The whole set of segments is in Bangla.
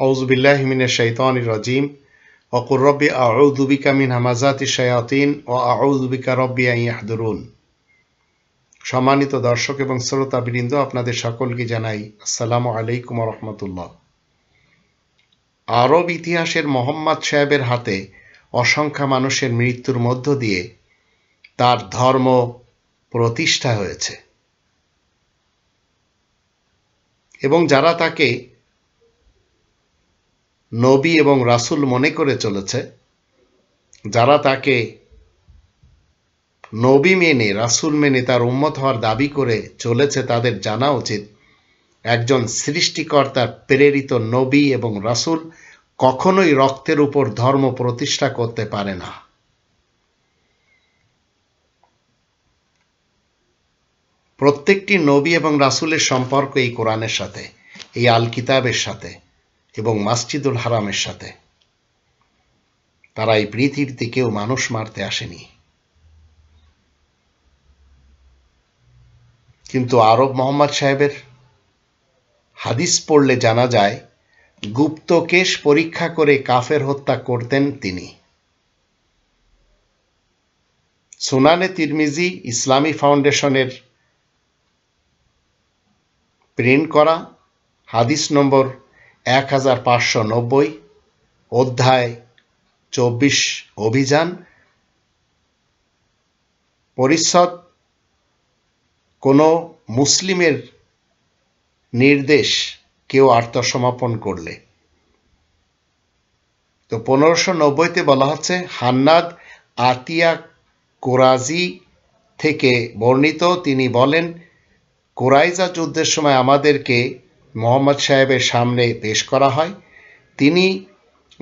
আউজবিল্লাহ মিনের শৈতান রাজিম। অকুর রব্বি আউদুবিকা মিন হামাজাতি শয়াতিন ও আউদুবিকা রব্বি আইয়াহদুরুন সম্মানিত দর্শক এবং শ্রোতা শ্রোতাবৃন্দ, আপনাদের সকলকে জানাই আসসালামু আলাইকুম রহমতুল্লাহ। আরব ইতিহাসের মোহাম্মদ সাহেবের হাতে অসংখ্যা মানুষের মৃত্যুর মধ্য দিয়ে তার ধর্ম প্রতিষ্ঠা হয়েছে। এবং যারা তাকে নবী এবং রাসূল মনে করে চলেছে, যারা তাকে নবী মেনে, রাসূল মেনে তার উম্মত হওয়ার দাবি করে চলেছে, তাদের জানা উচিত একজন সৃষ্টিকর্তার প্রেরিত নবী এবং রাসূল কখনোই রক্তের উপর ধর্ম প্রতিষ্ঠা করতে পারে না। প্রত্যেকটি নবী এবং রাসূলের সম্পর্ক এই কোরআনের সাথে, এই আল কিতাবের সাথে। এবং মাসজিদুল হারামের সাথে। তারা এই পৃথিবীতে কেউ মানুষ মারতে আসেনি। কিন্তু আরব মোহাম্মদ সাহেবের হাদিস পড়লে জানা যায় গুপ্তকেশ পরীক্ষা করে কাফের হত্যা করতেন তিনি। সুনানে তিরমিজি ইসলামী ফাউন্ডেশনের প্রিন্ট করা হাদিস নম্বর এক হাজার পাঁচশো নব্বই, অধ্যায় চব্বিশ, অভিযান, পরিষদ, কোনো মুসলিমের নির্দেশ কেউ আত্মসমাপন করলে। তো পনেরোশো নব্বইতে বলা হচ্ছে, হান্নাদ আতিয়া কোরাজি থেকে বর্ণিত, তিনি বলেন কোরাইজা যুদ্ধের সময় আমাদেরকে মোহাম্মদ সাহেবের সামনে পেশ করা হয়। তিনি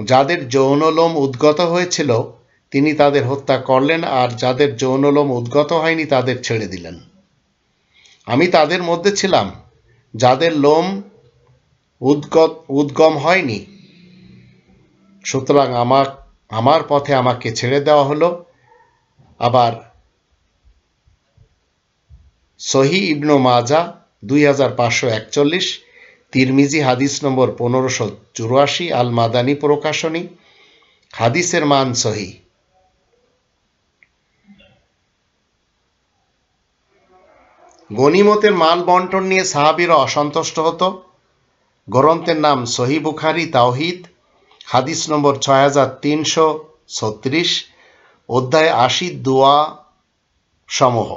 যাদের যৌনলোম উদ্গত হয়েছিল, তিনি তাদের হত্যা করলেন আর যাদের যৌনলোম উদ্গত হয়নি তাদের ছেড়ে দিলেন। আমি তাদের মধ্যে ছিলাম, যাদের লোম উদ্গত, উদ্গম হয়নি। সুতরাং আমার আমার পথে আমাকে ছেড়ে দেওয়া হলো। আবার সহি ইবনু মাজা দুই হাজার পাঁচশো একচল্লিশ তিরমিজি হাদিস নম্বর পনেরোশো চুরাশি আল মাদানী প্রকাশনী, হাদিসের মান সহি। গনিমতের মাল বন্টন নিয়ে সাহাবিরা অসন্তুষ্ট হতো। গ্রন্থের নাম সহি বুখারি, তাওহিদ, হাদিস নম্বর ছয় হাজার তিনশো ছত্রিশ, অধ্যায় আশি, দোয়া সমূহ।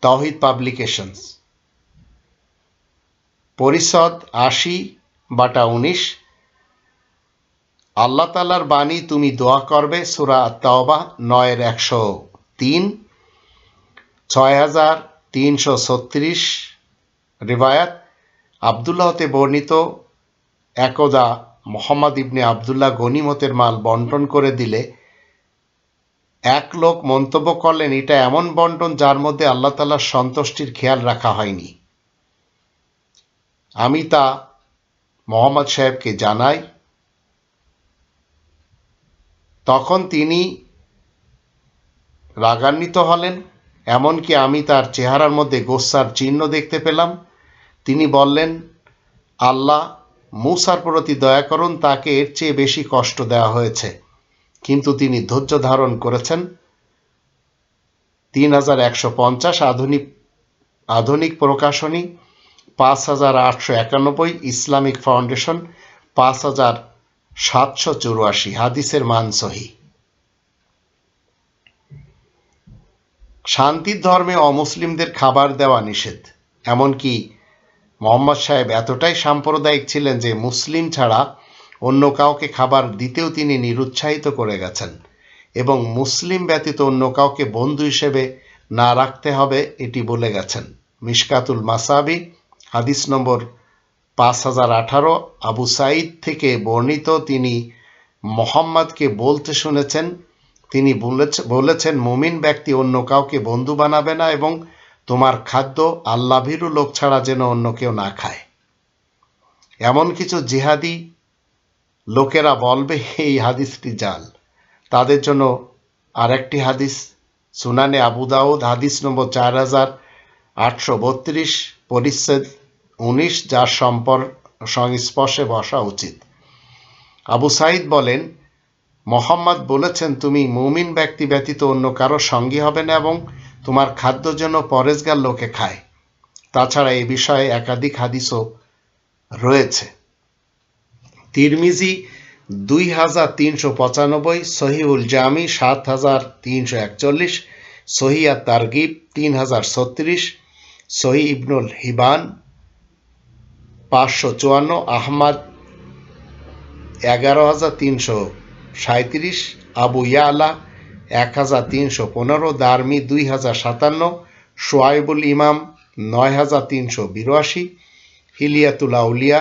তাওহিদ পাবলিকেশনস। পরিষদ আশি বাটা উনিশ। আল্লাহ তালার বাণী তুমি দোয়া করবে, সুরা তাওবা নয়ের একশো তিন। ছয় হাজার তিনশো ছত্রিশ রিবায়াত। আবদুল্লাহতে বর্ণিত, একদা মোহাম্মদ ইবনে আবদুল্লাহ গনিমতের মাল বন্টন করে দিলে, এক লোক মন্তব্য করলেন, এটা এমন বন্টন যার মধ্যে আল্লাহ তালার সন্তুষ্টির খেয়াল রাখা হয়নি। আমি তা মোহাম্মদ সাহেবকে জানাই। তখন তিনি রাগান্বিত হলেন, এমনকি আমি তার চেহারার মধ্যে গোস্সার চিহ্ন দেখতে পেলাম। তিনি বললেন, আল্লাহ মুসার প্রতি দয়া করুন, তাকে এর চেয়ে বেশি কষ্ট দেওয়া হয়েছে। কিন্তু তিনি ধৈর্য ধারণ করেছেন। তিন হাজার একশো পঞ্চাশ আধুনিক আধুনিক প্রকাশনী পাঁচ হাজার আটশো একানব্বই ইসলামিক ফাউন্ডেশন, পাঁচ হাজার সাতশো চুরাশি হাদিসের মান সহি। শান্তির ধর্মে অমুসলিমদের খাবার দেওয়া নিষেধ, এমনকি মোহাম্মদ সাহেব এতটাই সাম্প্রদায়িক ছিলেন যে মুসলিম ছাড়া অন্য কাউকে খাবার দিতেও তিনি নিরুৎসাহিত করে গেছেন, এবং মুসলিম ব্যতীত অন্য কাউকে বন্ধু হিসেবে না রাখতে হবে এটি বলে গেছেন। মিশকাতুল মাসাবি হাদিস নম্বর পাঁচ হাজার আঠারো। আবু সাইদ থেকে বর্ণিত তিনি মোহাম্মদকে বলতে শুনেছেন, তিনি বলেছেন, মুমিন ব্যক্তি অন্য কাউকে বন্ধু বানাবে না এবং তোমার খাদ্য আল্লাভীরু লোক ছাড়া যেন অন্য কেউ না খায়। এমন কিছু জিহাদি লোকেরা বলবে, এই হাদিসটি জাল। তাদের জন্য আরেকটি হাদিস, সুনানে আবু দাউদ, হাদিস নম্বর চার হাজার আটশো বত্রিশ, পরিচ্ছেদ উনিশ যার সংস্পর্শে বসা উচিত। আবু সাইদ বলেন, মোহাম্মদ বলেছেন তুমি মুমিন ব্যক্তি ব্যতীত অন্য কারও সঙ্গী হবে না এবং তোমার খাদ্য যেন পরেজগার লোকে খায়। তাছাড়া এই বিষয়ে একাধিক হাদিসও রয়েছে। তিরমিজি দুই হাজার তিনশো পঁচানব্বই সহিউল জামি সাত হাজার তিনশো একচল্লিশ সহিয়া তারগিব তিন হাজার ছত্রিশ, সহি ইবনুল হিবান পাঁচশো চুয়ান্ন, আহমাদ এগারো হাজার তিনশো সাঁত্রিশ আবু ইয়ালা এক হাজার তিনশো পনেরো, দারমি দুই হাজার সাতান্ন, সোয়াইবুল ইমাম নয় হাজার তিনশো বিরাশি, হিলিয়াতুল আউলিয়া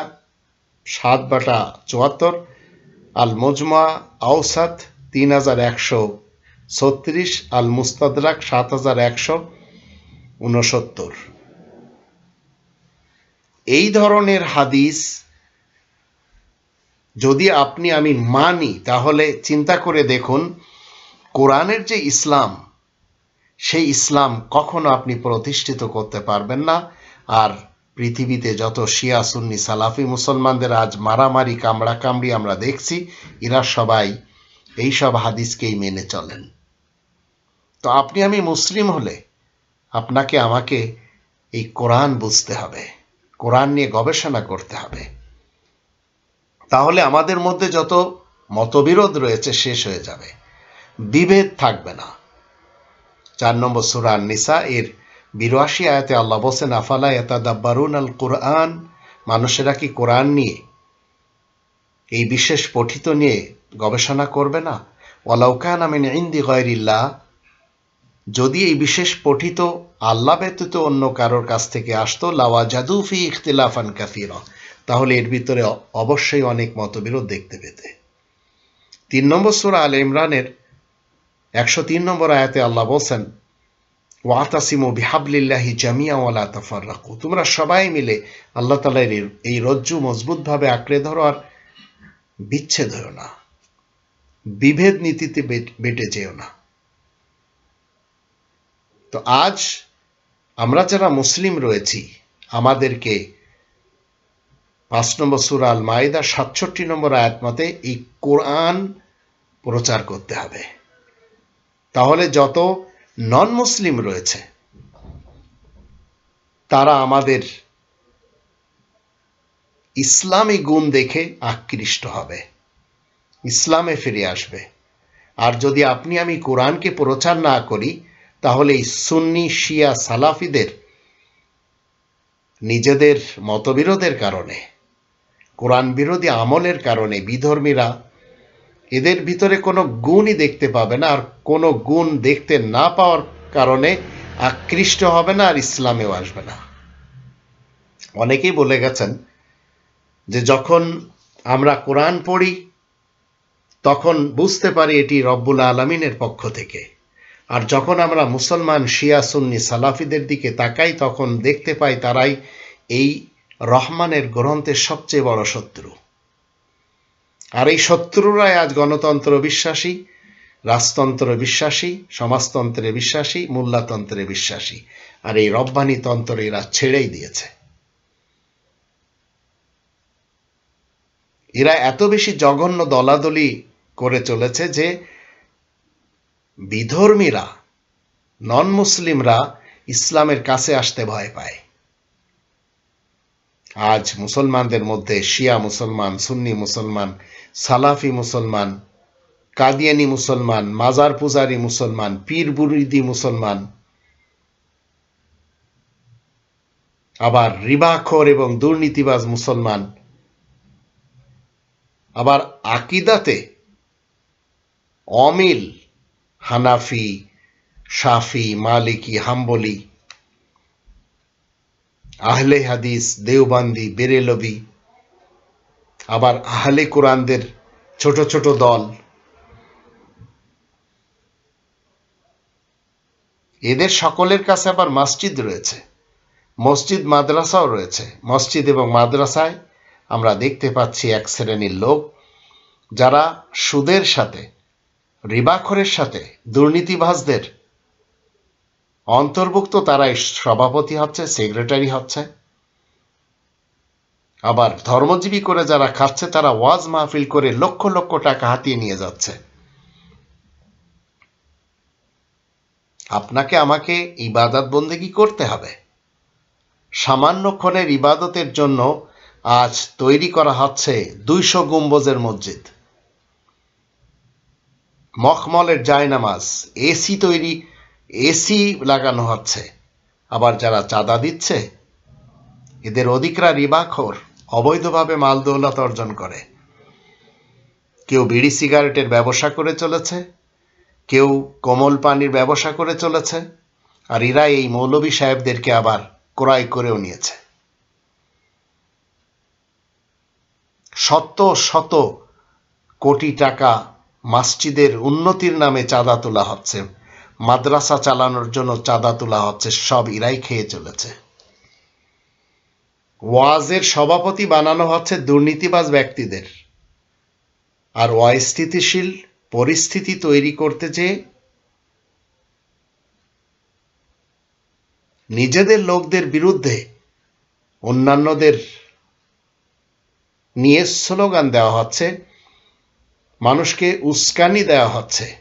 সাত বাটা চুয়াত্তর আল মজমা আউসাত তিন হাজার একশো ছত্রিশ আল মুস্তাদরাক সাত হাজার একশো উনসত্তর। এই ধরনের হাদিস যদি আপনি, আমি মানি, তাহলে চিন্তা করে দেখুন, কোরআনের যে ইসলাম, সেই ইসলাম কখনো আপনি প্রতিষ্ঠিত করতে পারবেন না। আর পৃথিবীতে যত শিয়া, সুন্নি, সালাফি, মুসলমানদের আজ মারামারি, কামড়া কামড়ি আমরা দেখছি, এরা সবাই এইসব হাদিসকেই মেনে চলেন। তো আপনি আমি মুসলিম হলে আপনাকে, আমাকে এই কোরআন বুঝতে হবে। কোরআন নিয়ে গবেষণা করতে হবে। তাহলে আমাদের মধ্যে যত মতবিরোধ রয়েছে শেষ হয়ে যাবে। বিভেদ থাকবে না। চার নম্বর সুরান নিসা এর বিরাশি আয়াতে আল্লাহ বসেন আফালা এতাদাব্বারুন আল কোরআন মানুষেরা কি কোরআন নিয়ে, এই বিশেষ পঠিত নিয়ে গবেষণা করবে না? ওয়ালাউকান আমিন ইন্দি গয়রিল্লাহ, যদি এই বিশেষ পঠিত আল্লাহ ব্যতীত অন্য কারোর কাছ থেকে আসতো, লাওয়া জাদুফি ইখতিলাফান কাফিরা তাহলে এর ভিতরে অবশ্যই অনেক মতবিরোধ দেখতে পেতে। তিন নম্বর সুরা আল ইমরানের একশো তিন নম্বর আয়াতে আল্লাহ বলছেন, ওয়াতাসিমু বিহাবলিল্লাহি জামিয়া ওয়ালা তাফাররাকু। তোমরা সবাই মিলে আল্লাহ তালার এই রজ্জু মজবুতভাবে আঁকড়ে ধরো আর বিচ্ছেদ হও না। বিভেদ নীতিতে বেটে যেও না। তো আজ আমরা যারা মুসলিম রয়েছি, আমাদেরকে পাঁচ নম্বর সুরা আল মাইদা সাতষট্টি নম্বর আয়াত মতে এই কোরআন প্রচার করতে হবে। তাহলে যত নন মুসলিম রয়েছে, তারা আমাদের ইসলামী গুণ দেখে আকৃষ্ট হবে, ইসলামে ফিরে আসবে। আর যদি আপনি আমি কোরআনকে প্রচার না করি তাহলে এই সুন্নি শিয়া সালাফিদের, নিজেদের মতবিরোধের কারণে, কোরআন বিরোধী আমলের কারণে বিধর্মীরা এদের ভিতরে কোনো গুণই দেখতে পাবে না, আর কোনো গুণ দেখতে না পাওয়ার কারণে আকৃষ্ট হবে না আর ইসলামেও আসবে না। অনেকেই বলে গেছেন যে যখন আমরা কোরআন পড়ি, তখন বুঝতে পারি এটি রব্বুল আলমিনের পক্ষ থেকে। আর যখন আমরা মুসলমান, শিয়া, সুন্নি, সালাফিদের দিকে তাকাই, তখন দেখতে পাই তারাই এই রহমানের গ্রন্থের সবচেয়ে বড় শত্রু। আর এই শত্রুরাই আজ গণতন্ত্র বিশ্বাসী, রাজতন্ত্র বিশ্বাসী, সমাজতন্ত্রে বিশ্বাসী মূল্যতন্ত্রে বিশ্বাসী। আর এই রব্বানি তন্ত্র এরা ছেড়েই দিয়েছে। এরা এত বেশি জঘন্য দলাদলি করে চলেছে যে বিধর্মীরা নন মুসলিমরা ইসলামের কাছে আসতে ভয় পায়। আজ মুসলমানদের মধ্যে শিয়া মুসলমান, সুন্নি মুসলমান, সালাফি মুসলমান, কাদিয়ানি মুসলমান, মাজার পূজারি মুসলমান, পীর বুরিদি মুসলমান, আবার রিবাখর এবং দুর্নীতিবাজ মুসলমান, আবার আকিদাতে অমিল হানাফি, শাফি, মালিকি, হাম্বলি, আহলে হাদিস, দেওবান্দি, বেরেলবি, আবার আহলে কোরআনদের ছোট ছোট দল। এদের সকলের কাছে আবার মসজিদ রয়েছে। মসজিদ মাদ্রাসাও রয়েছে। মসজিদ এবং মাদ্রাসায় আমরা দেখতে পাচ্ছি এক শ্রেণির লোক যারা সুদের সাথে রিবাখরের সাথে দুর্নীতিবাজদের অন্তর্ভুক্ত তারাই সভাপতি হচ্ছে, সেক্রেটারি হচ্ছে। আবার ধর্মজীবী করে যারা খাচ্ছে, তারা ওয়াজ মাহফিল করে লক্ষ লক্ষ টাকা হাতিয়ে নিয়ে যাচ্ছে। আপনাকে, আমাকে ইবাদত বন্দেগি করতে হবে। সামান্যক্ষণের ইবাদতের জন্য আজ তৈরি করা হচ্ছে দুইশো গম্বুজের মসজিদ। মখমলের জায়নামাজ, এসি তৈরি, এসি লাগানো হচ্ছে। আবার যারা চাঁদা দিচ্ছে, এদের অধিকরা রিবাখোর, অবৈধভাবে মাল দৌলত অর্জন করে। কেউ বিড়ি সিগারেটের ব্যবসা করে চলেছে, কেউ কোমল পানির ব্যবসা করে চলেছে, আর এরা এই মৌলবী সাহেবদেরকে আবার ক্রয় করেও নিয়েছে। শত শত কোটি টাকা মসজিদের উন্নতির নামে চাঁদা তোলা হচ্ছে। মাদ্রাসা চালানোর জন্য চাঁদা তোলা হচ্ছে, সব ইরাই খেয়ে চলেছে। ওয়াজের সভাপতি বানানো হচ্ছে দুর্নীতিবাজ ব্যক্তিদের। আর অস্থিতিশীল পরিস্থিতি তৈরি করতে যে নিজেদের লোকদের বিরুদ্ধে অন্যান্যদের নিয়ে স্লোগান দেওয়া হচ্ছে মানুষকে উস্কানি দেওয়া হচ্ছে।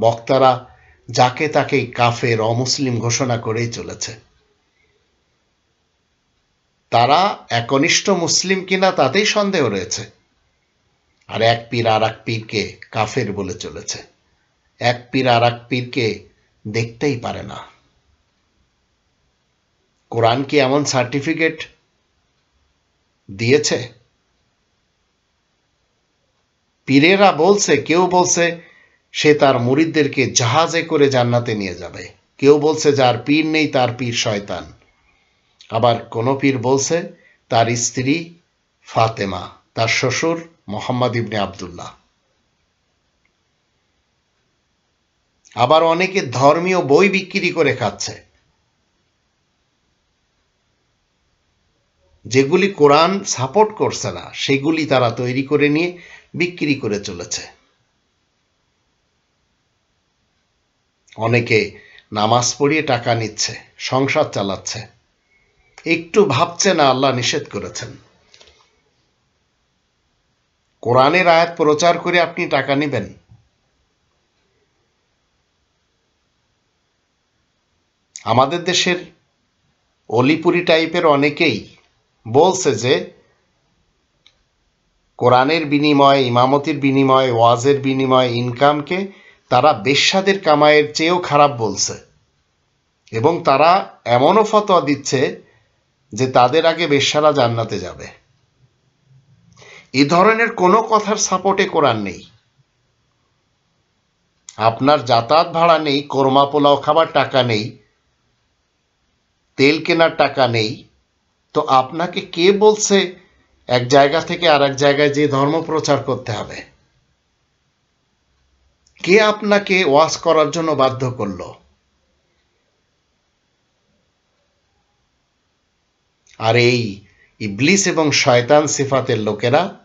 বক্তারা যাকে তাকে কাফের, অমুসলিম ঘোষণা করেই চলেছে। তারা একনিষ্ঠ মুসলিম কিনা তাতেই সন্দেহ রয়েছে। আর এক পীর আর এক পীরকে কাফের বলে চলেছে। এক পীর আর এক পীরকে দেখতেই পারে না। কোরআন কি এমন সার্টিফিকেট দিয়েছে? পীরেরা বলছে, কেউ বলছে, সে তার মুরিদদেরকে জাহাজে করে জান্নাতে নিয়ে যাবে। কেউ বলছে, যার পীর নেই, তার পীর শয়তান। আবার কোন পীর বলছে, তার স্ত্রী ফাতেমা, তার শ্বশুর মোহাম্মদ ইবনে আবদুল্লাহ। আবার অনেকে ধর্মীয় বই বিক্রি করে খাচ্ছে। যেগুলি কোরআন সাপোর্ট করছে না, সেগুলি তারা তৈরি করে নিয়ে বিক্রি করে চলেছে। অনেকে নামাজ পড়িয়ে টাকা নিচ্ছে, সংসার চালাচ্ছে। একটু ভাবছে না আল্লাহ নিষেধ করেছেন। কোরআনের আয়াত প্রচার করে আপনি টাকা নেবেন। আমাদের দেশের অলিপুরি টাইপের অনেকেই বলছে যে কোরআনের বিনিময়ে, ইমামতির বিনিময়ে, ওয়াজের বিনিময়ে ইনকামকে তারা বেশ্যাদের কামাইয়ের চেয়েও খারাপ বলছে। এবং তারা এমনও ফতোয়া দিচ্ছে যে তাদের আগে বেশ্যারা জান্নাতে যাবে। এ ধরনের কোনো কথার সাপোর্টে কোরআন নেই। আপনার যাতায়াত ভাড়া নেই, কোরমা পোলাও খাবার টাকা নেই, তেল কেনার টাকা নেই। তো আপনাকে কে বলছে এক জায়গা থেকে আর এক জায়গায় যে ধর্ম প্রচার করতে হবে। কে আপনাকে ওয়াজ করার জন্য বাধ্য করল? আর এই ইবলিস এবং শয়তান সিফাতের লোকেরা,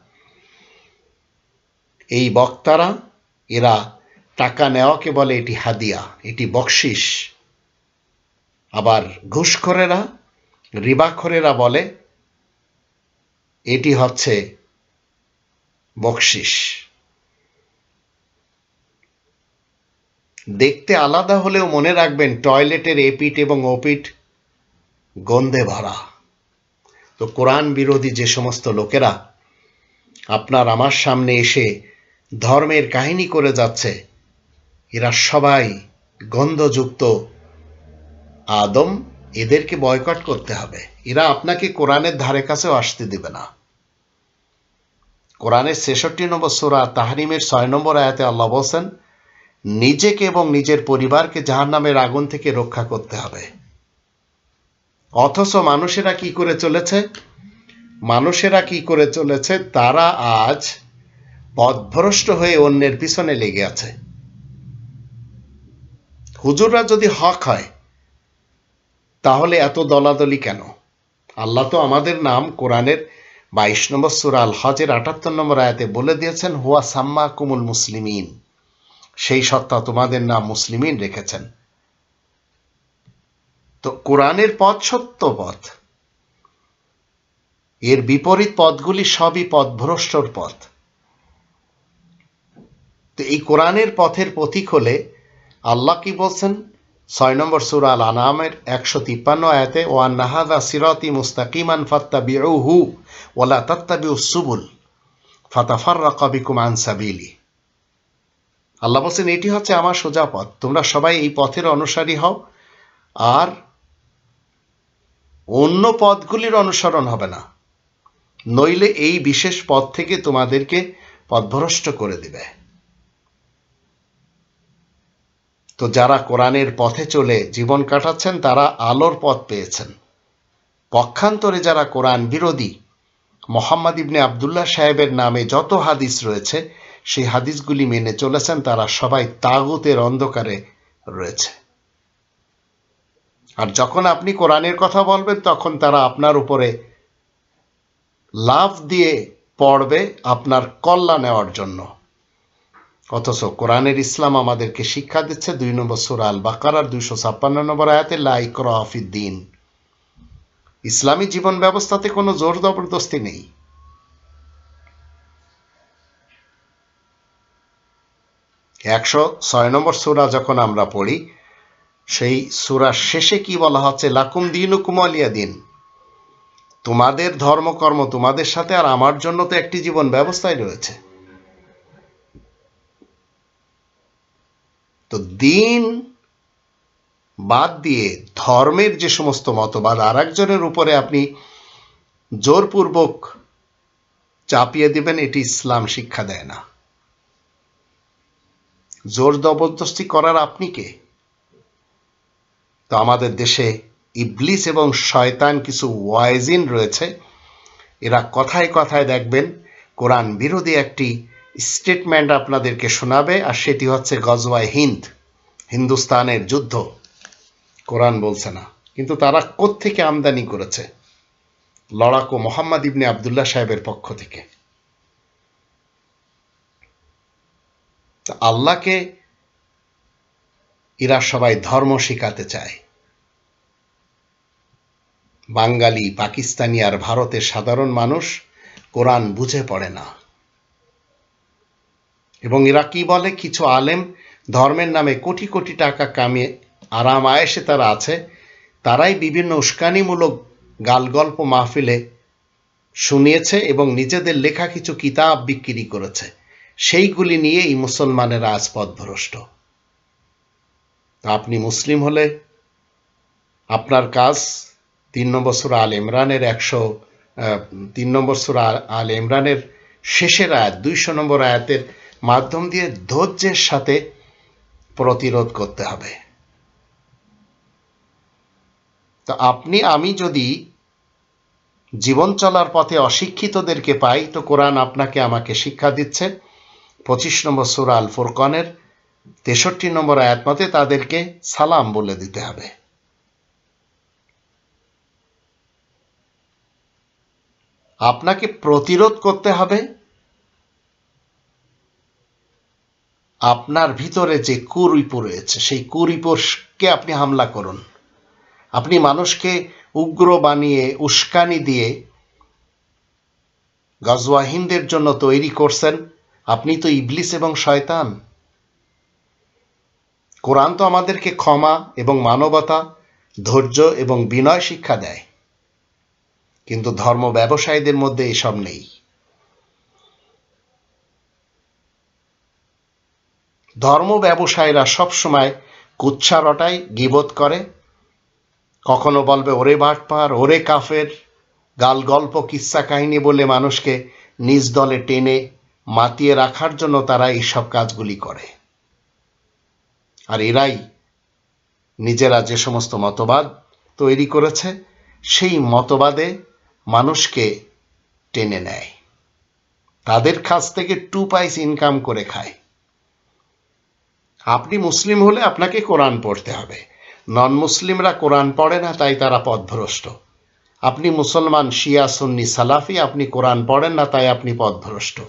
এই বক্তারা, এরা টাকা নেওয়াকে বলে এটি হাদিয়া, এটি বকশিস আবার ঘুষখোরেরা, রিবাখরেরা বলে এটি হচ্ছে বকশিস দেখতে আলাদা হলেও মনে রাখবেন টয়লেটের এপিট এবং ওপিট গন্ধে ভরা। তো কোরআন বিরোধী যে সমস্ত লোকেরা আপনার আমার সামনে এসে ধর্মের কাহিনী করে যাচ্ছে, এরা সবাই গন্ধযুক্ত। আদম এদেরকে বয়কট করতে হবে। এরা আপনাকে কোরআনের ধারে কাছেও আসতে দেবে না। কোরআনের ছেষট্টি নম্বর সোরা তাহারিমের ছয় নম্বর আয়াতে আল্লাহ বলছেন, নিজেকে এবং নিজের পরিবারকে জাহান নামের আগুন থেকে রক্ষা করতে হবে। অথচ মানুষেরা কি করে চলেছে? মানুষেরা কি করে চলেছে? তারা আজ পথভ্রষ্ট হয়ে অন্যের পিছনে লেগে আছে। হুজুররা যদি হক হয়, তাহলে এত দলাদলি কেন? আল্লাহ তো আমাদের নাম কোরআনের বাইশ নম্বর সুরা আল হজের আটাত্তর নম্বর আয়াতে বলে দিয়েছেন, হুয়া সাম্মা কুমুল মুসলিমিন। সেই সত্তা তোমাদের নাম মুসলিমিন রেখেছেন। তো কোরআনের পথ সত্য পথ। এর বিপরীত পথগুলি সবই পথভ্রষ্টর পথ। তো এই কোরআনের পথের পথিক হলে আল্লাহ কি বলছেন? ছয় নম্বর সুরা আল আনামের একশো তিপ্পান্ন আয়াতে, ওয়ান নাহাদা সিরতি মুস্তাকিমান ফাত্তাবিউহু ওয়ালা তাত্তাবিউ সুবুল ফাতাফাররাকা বিকুম আন সাবিলি। আল্লাহ বলছেন, এটি হচ্ছে আমার সোজা পথ। তোমরা সবাই এই পথের অনুসারী হও, আর অন্য পথগুলির অনুসরণ হবে না। নইলে এই বিশেষ পথ থেকে তোমাদেরকে পথভ্রষ্ট করে দিবে। তো যারা কোরআনের পথে চলে জীবন কাটাচ্ছেন, তারা আলোর পথ পেয়েছেন। পক্ষান্তরে যারা কোরআন বিরোধী, মোহাম্মদ ইবনে আবদুল্লাহ সাহেবের নামে যত হাদিস রয়েছে, সেই হাদিসগুলি মেনে চলেছেন, তারা সবাই তাগুতের অন্ধকারে রয়েছে। আর যখন আপনি কোরআনের কথা বলবেন, তখন তারা আপনার উপরে লাভ দিয়ে পড়বে, আপনার কল্লা নেওয়ার জন্য অথচ কোরআনের ইসলাম আমাদেরকে শিক্ষা দিচ্ছে দুই নম্বর সুরা আল বাকারার দুইশো ছাপ্পান্ন নম্বর আয়াতে লাইক দিন ইসলামী জীবন ব্যবস্থাতে কোনো জোর জবরদস্তি নেই। একশো ছয় নম্বর সুরা যখন আমরা পড়ি, সেই সুরার শেষে কি বলা হচ্ছে? লাকুম দিন কুমলিয়া দিন। তোমাদের ধর্মকর্ম তোমাদের সাথে আর আমার জন্য তো একটি জীবন ব্যবস্থায় রয়েছে। তো দিন বাদ দিয়ে ধর্মের যে সমস্ত মতবাদ আর একজনের উপরে আপনি জোরপূর্বক চাপিয়ে দিবেন, এটি ইসলাম শিক্ষা দেয় না। জোর জবরদস্তি করার আপনি কে? তো আমাদের দেশে ইবলিস এবং শয়তান কিছু ওয়াইজিন রয়েছে। এরা কথায় কথায় দেখবেন, কোরআন বিরোধী একটি স্টেটমেন্ট আপনাদেরকে শোনাবে, আর সেটি হচ্ছে গজওয়াই হিন্দ, হিন্দুস্তানের যুদ্ধ। কোরআন বলছে না। কিন্তু তারা কোত্থেকে আমদানি করেছে? লড়াকো মোহাম্মদ ইবনে আবদুল্লাহ সাহেবের পক্ষ থেকে। আল্লাহকে এরা সবাই ধর্ম শিখাতে চায়। বাঙালি, পাকিস্তানি আর ভারতের সাধারণ মানুষ কোরআন বুঝে পড়ে না। এবং এরা কি বলে? কিছু আলেম ধর্মের নামে কোটি কোটি টাকা কামিয়ে আরাম আয়েসে তারা আছে। তারাই বিভিন্ন উস্কানিমূলক গালগল্প মাহফিলে শুনিয়েছে এবং নিজেদের লেখা কিছু কিতাব বিক্রি করেছে। সেইগুলি নিয়ে এই মুসলমানেরা আজ পথভ্রষ্ট। আপনি মুসলিম হলে আপনার কাজ তিন নম্বর সুরা আল ইমরানের একশো তিন নম্বর সুরা আল ইমরানের শেষের আয়াত, দুইশো নম্বর আয়াতের মাধ্যম দিয়ে ধৈর্যের সাথে প্রতিরোধ করতে হবে। তো আপনি, আমি যদি জীবন চলার পথে অশিক্ষিতদেরকে পাই, তো কোরআন আপনাকে আমাকে শিক্ষা দিচ্ছে। পঁচিশ নম্বর সুরা আল ফুরকনের তেষট্টি নম্বর আয়াত মতে তাদেরকে সালাম বলে দিতে হবে। আপনাকে প্রতিরোধ করতে হবে আপনার ভিতরে যে কুরিপু রয়েছে, সেই কুরিপুরকে আপনি হামলা করুন। আপনি মানুষকে উগ্র বানিয়ে, উস্কানি দিয়ে গজওয়াহিনদের জন্য তৈরি করছেন। আপনি তো ইবলিস এবং শয়তান। কোরআন তো আমাদেরকে ক্ষমা এবং মানবতা, ধৈর্য এবং বিনয় শিক্ষা দেয়। কিন্তু ধর্ম ব্যবসায়ীদের মধ্যে এসব নেই। ধর্ম ব্যবসায়ীরা সবসময় কুচ্ছা গিবোধ করে। কখনো বলবে, ওরে বাটপার, ওরে কাফের গাল গল্প কিস্সা কাহিনী বলে মানুষকে নিজ দলে টেনে মাতিয়ে রাখার জন্য তারা এইসব কাজগুলি করে। আর এরাই নিজেরা যে সমস্ত মতবাদ তৈরি করেছে, সেই মতবাদে মানুষকে টেনে নেয়। তাদের কাছ থেকে টু পাইস ইনকাম করে খায়। আপনি মুসলিম হলে আপনাকে কোরআন পড়তে হবে। নন মুসলিমরা কোরআন পড়ে না, তাই তারা পথভ্রষ্ট। আপনি মুসলমান, শিয়া, সুন্নি, সালাফি, আপনি কোরআন পড়েন না, তাই আপনি পথভ্রষ্ট।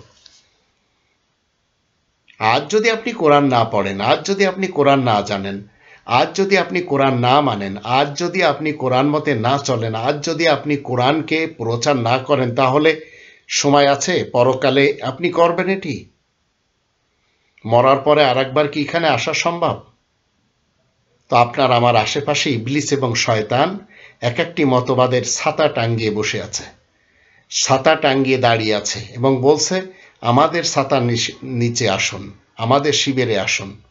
আজ যদি আপনি কোরআন না পড়েন, আজ যদি আপনি কোরআন না জানেন, আজ যদি আপনি কোরআন না মানেন, আজ যদি আপনি কোরআন মতে না চলেন, আজ যদি আপনি কোরআনকে প্রচার না করেন, তাহলে সময় আছে, পরকালে আপনি করবেন এটি? মরার পরে আরেকবার কি এখানে আসা সম্ভব? তো আপনার আমার আশেপাশে ইবলিস এবং শয়তান এক একটি মতবাদের ছাতা টাঙ্গিয়ে বসে আছে। ছাতা টাঙ্গিয়ে দাঁড়িয়ে আছে এবং বলছে, আমাদের ছাতার নিচ- আসুন, আমাদের শিবিরে আসুন।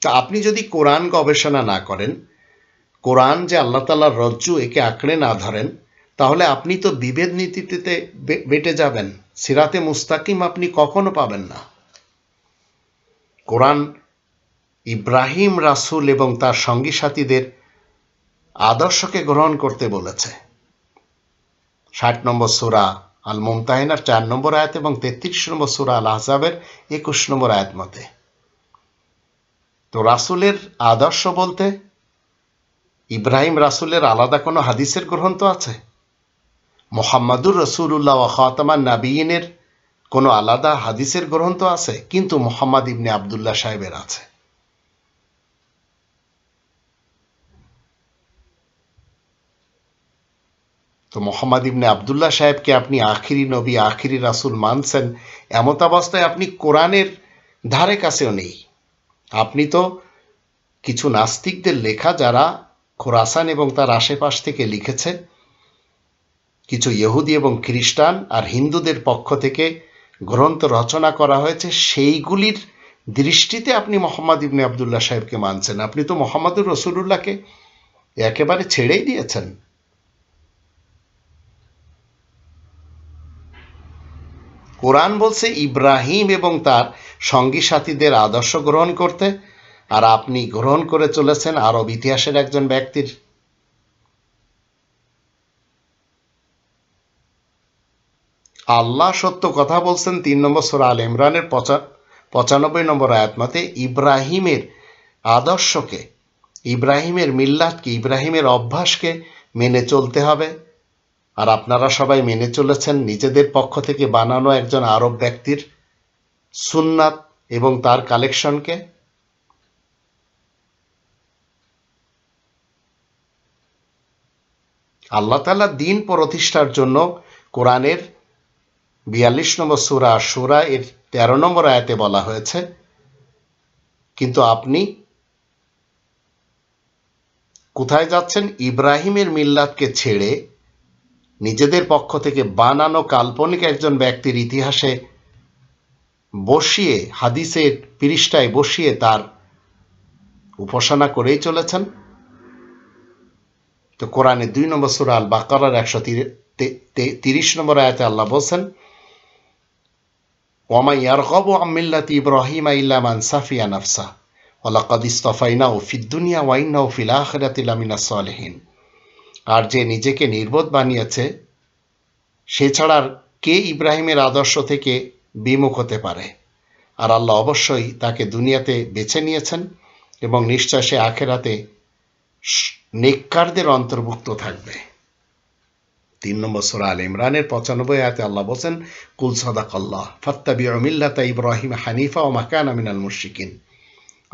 তা আপনি যদি কোরআন গবেষণা না করেন, কোরআন যে আল্লাহ তালার রজ্জু একে আঁকড়ে না ধরেন তাহলে আপনি তো বিভেদ নীতিতে বেটে যাবেন। সিরাতে মুস্তাকিম আপনি কখনো পাবেন না। কোরআন ইব্রাহিম রাসূল এবং তার সঙ্গী সাথীদের আদর্শকে গ্রহণ করতে বলেছে। ষাট নম্বর সুরা আল মুমতাহিনার চার নম্বর আয়াত এবং তেত্রিশ নম্বর সুরা আল আহজাবের একুশ নম্বর আয়াত মতে। তো রাসূলের আদর্শ বলতে ইব্রাহিম রাসূলের আলাদা কোনো হাদিসের গ্রন্থ আছে? মোহাম্মদুর রসুল্লাহ ও খাতামান নাবিয়িনের কোনো আলাদা হাদিসের গ্রন্থ আছে? কিন্তু মোহাম্মদ ইবনে আবদুল্লাহ সাহেবের আছে। তো মোহাম্মদ ইবনে আবদুল্লাহ সাহেবকে আপনি আখিরি নবী, আখিরি রাসূল মানছেন, এমত অবস্থায় আপনি কোরআনের ধারে কাছেও নেই। আপনি তো কিছু নাস্তিকদের লেখা যারা খোরাসান এবং তার আশেপাশ থেকে লিখেছে কিছু ইহুদি এবং খ্রিস্টান আর হিন্দুদের পক্ষ থেকে গ্রন্থ রচনা করা হয়েছে, সেইগুলির দৃষ্টিতে আপনি মোহাম্মদ ইবনে আবদুল্লাহ সাহেবকে মানছেন। আপনি তো মোহাম্মদুর রসুলুল্লাহকে একেবারে ছেড়েই দিয়েছেন। কোরআন বলছে, ইব্রাহিম এবং তার সঙ্গী সাথীদের আদর্শ গ্রহণ করতে, আর আপনি গ্রহণ করে চলেছেন আরব ইতিহাসের একজন ব্যক্তির। আল্লাহ সত্য কথা বলছেন তিন নম্বর সুরা আল ইমরানের পঁচা- পঁচানব্বই নম্বর আয়াত মতে, ইব্রাহিমের আদর্শকে, ইব্রাহিমের মিল্লাতকে ইব্রাহিমের অভ্যাসকে মেনে চলতে হবে। আর আপনারা সবাই মেনে চলেছেন নিজেদের পক্ষ থেকে বানানো একজন আরব ব্যক্তির সুন্নাত এবং তার কালেকশনকে। আল্লাহ তাআলা দিন প্রতিষ্ঠার জন্য কোরআনের বিয়াল্লিশ নম্বর সুরা সুরা এর তেরো নম্বর আয়াতে বলা হয়েছে, কিন্তু আপনি কোথায় যাচ্ছেন? ইব্রাহিমের মিল্লাতকে ছেড়ে নিজেদের পক্ষ থেকে বানানো কাল্পনিক একজন ব্যক্তির ইতিহাসে বসিয়ে, হাদিসের পৃষ্ঠায় বসিয়ে তার উপাসনা করেই চলেছেন। তো কোরআনে দুই নম্বর সুরা আল বাকারার একশো তিরিশ নম্বর আয়াতে আল্লাহ বলছেন ওয়ামা ইয়ারগবু আম মিল্লাতি ইব্রাহিমা ইল্লা মান সাফিয়া নাফসা ওয়ালাকাদ ইসতাফাইনাহু ফিদ দুনিয়া ওয়া ইন্নাহু ফিল আখিরাতি লামিনাস সালিহিন আর যে নিজেকে নির্বোধ বানিয়েছে, সে ছাড়া আর কে ইব্রাহিমের আদর্শ থেকে বিমুখ হতে পারে? আর আল্লাহ অবশ্যই তাকে দুনিয়াতে বেছে নিয়েছেন এবং নিশ্চয় সে আখেরাতে নেককারদের অন্তর্ভুক্ত থাকবে। তিন নম্বর সুরা আল ইমরানের পঁচানব্বই আয়াতে আল্লাহ বলছেন, কুল সাদাক আল্লাহ ফাত্তাবি ইব্রাহিম হানিফা ও মাকান আমিনাল মুশরিকিন।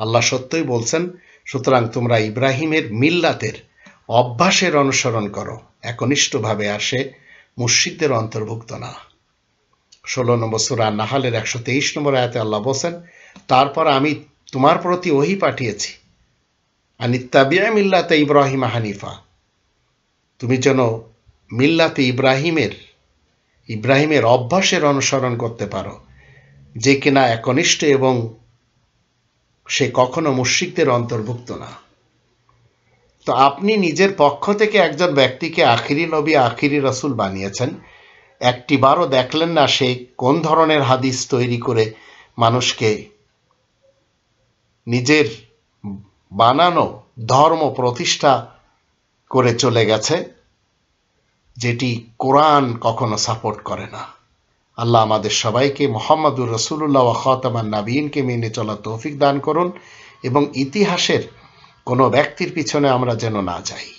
আল্লাহ সত্যই বলছেন, সুতরাং তোমরা ইব্রাহিমের মিল্লাতের অভ্যাসের অনুসরণ করো, একনিষ্ঠভাবে আসে মুশরিকদের অন্তর্ভুক্ত না। ষোলো নম্বর সুরা নাহালের একশো তেইশ নম্বর আয়াতে আল্লাহ বলছেন, তারপর আমি তোমার প্রতি ওহি পাঠিয়েছি। আনিত্তাবিয়া মিল্লাতে ইব্রাহিম হানিফা, তুমি যেন মিল্লাতে ইব্রাহিমের ইব্রাহিমের অভ্যাসের অনুসরণ করতে পারো। যে কিনা একনিষ্ঠ এবং সে কখনো মুশরিকদের অন্তর্ভুক্ত না। তো আপনি নিজের পক্ষ থেকে একজন ব্যক্তিকে আখিরি নবী, আখিরি রসুল বানিয়েছেন। একটিবারও দেখলেন না সে কোন ধরনের হাদিস তৈরি করে মানুষকে নিজের বানানো ধর্ম প্রতিষ্ঠা করে চলে গেছে। যেটি কোরআন কখনো সাপোর্ট করে না। আল্লাহ আমাদের সবাইকে মোহাম্মদুর রসুল্লাহ খতামান নাবিনকে মেনে চলা তৌফিক দান করুন এবং ইতিহাসের কোনো ব্যক্তির পিছনে আমরা যেন না যাই।